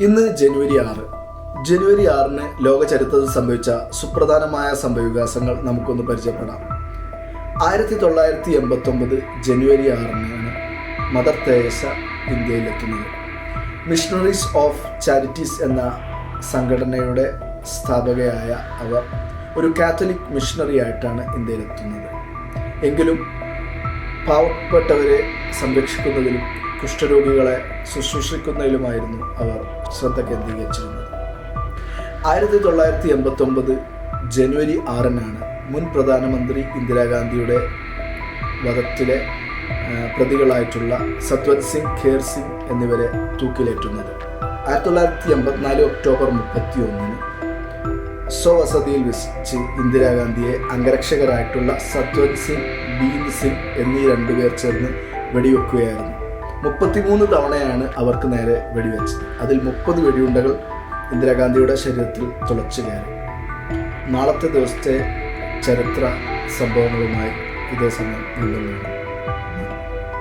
ഇന്ന് ജനുവരി ആറ്. ജനുവരി ആറിന് ലോക ചരിത്രത്തിൽ സംഭവിച്ച സുപ്രധാനമായ സംഭവവികാസങ്ങൾ നമുക്കൊന്ന് പരിചയപ്പെടാം. ആയിരത്തി തൊള്ളായിരത്തി എൺപത്തി ഒമ്പത് ജനുവരി ആറിനാണ് മദർ തെരേസ ഇന്ത്യയിലെത്തുന്നത്. മിഷണറീസ് ഓഫ് ചാരിറ്റീസ് എന്ന സംഘടനയുടെ സ്ഥാപകയായ അവർ ഒരു കാത്തലിക് മിഷണറി ആയിട്ടാണ് ഇന്ത്യയിലെത്തുന്നത്. എങ്കിലും പാവപ്പെട്ടവരെ സംരക്ഷിക്കുന്നതിലും കുഷ്ഠരോഗികളെ ശുശ്രൂഷിക്കുന്നതിലുമായിരുന്നു അവർ ശ്രദ്ധ കേന്ദ്രീകരിച്ചിരുന്നത്. ആയിരത്തി തൊള്ളായിരത്തി എൺപത്തി ഒമ്പത് ജനുവരി ആറിനാണ് മുൻ പ്രധാനമന്ത്രി ഇന്ദിരാഗാന്ധിയുടെ വധത്തിലെ പ്രതികളായിട്ടുള്ള സത്വത് സിംഗ് ഖേർ സിംഗ് എന്നിവരെ തൂക്കിലേറ്റുന്നത്. ആയിരത്തി തൊള്ളായിരത്തി എൺപത്തിനാല് ഒക്ടോബർ മുപ്പത്തി ഒന്നിന് സ്വവസതിയിൽ വെച്ച് ഇന്ദിരാഗാന്ധിയെ അംഗരക്ഷകരായിട്ടുള്ള സത്വത് സിംഗ് ബീൻ സിംഗ് എന്നീ രണ്ടുപേർ ചേർന്ന് വെടിവെക്കുകയായിരുന്നു. മുപ്പത്തിമൂന്ന് തവണയാണ് അവർക്ക് നേരെ വെടിവെച്ചത്. അതിൽ മുപ്പത് വെടിയുണ്ടകൾ ഇന്ദിരാഗാന്ധിയുടെ ശരീരത്തിൽ തുളച്ചു കയറി. നാളത്തെ ദിവസത്തെ ചരിത്ര സംഭവങ്ങളുമായി ഇതേ സമയം വീണ്ടും